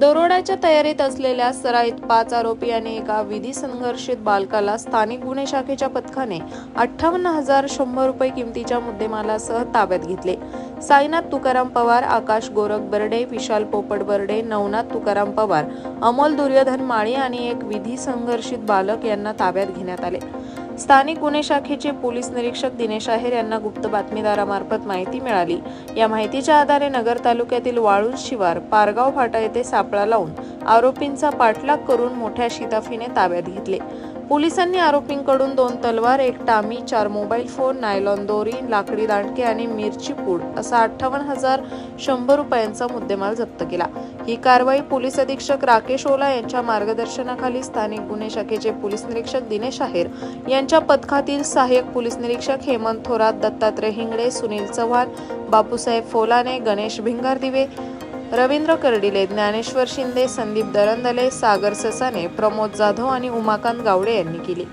दरोड्याच्या तयारीत असलेल्या सराईत पाच आरोपी आणि एका विधी संघर्षित बालकाला स्थानिक गुन्हे शाखेच्या पथकाने अठ्ठावन्न हजार शंभर रुपये किमतीच्या मुद्देमालासह ताब्यात घेतले. साईनाथ तुकाराम पवार आकाश गोरख बर्डे विशाल पोपट बर्डे नवनाथ तुकाराम पवार अमोल दुर्योधन माळी आणि एक विधी संघर्षित बालक यांना ताब्यात घेण्यात आले. स्थानिक गुन्हे शाखेचे पोलीस निरीक्षक दिनेश आहेर यांना गुप्त बातमीदारामार्फत माहिती मिळाली. या माहितीच्या आधारे नगर तालुक्यातील वाळूज शिवार पारगाव फाटा येथे सापळा लावून आरोपींचा पाठलाग करून मोठ्या शिताफीने ताब्यात घेतले. पोलिसांनी आरोपींकडून दोन तलवार एक टामी चार मोबाईल फोन नायलॉन दोरी लाकडी दांडके आणि मिरची पूड असा अठ्ठावन्न हजार शंभर रुपयांचा मुद्देमाल जप्त केला. ही कारवाई पोलीस अधीक्षक राकेश ओला यांच्या मार्गदर्शनाखाली स्थानिक गुन्हे शाखेचे पोलीस निरीक्षक दिनेश आहेर यांच्या पथकातील सहाय्यक पोलीस निरीक्षक हेमंत थोरात दत्तात्रय हिंगडे सुनील चव्हाण बापूसाहेब फोलाने गणेश भिंगारदिवे रवींद्र कर्डिले ज्ञानेश्वर शिंदे संदीप दरंदले सागर ससाने प्रमोद जाधव आणि उमाकांत गावडे यांनी केली.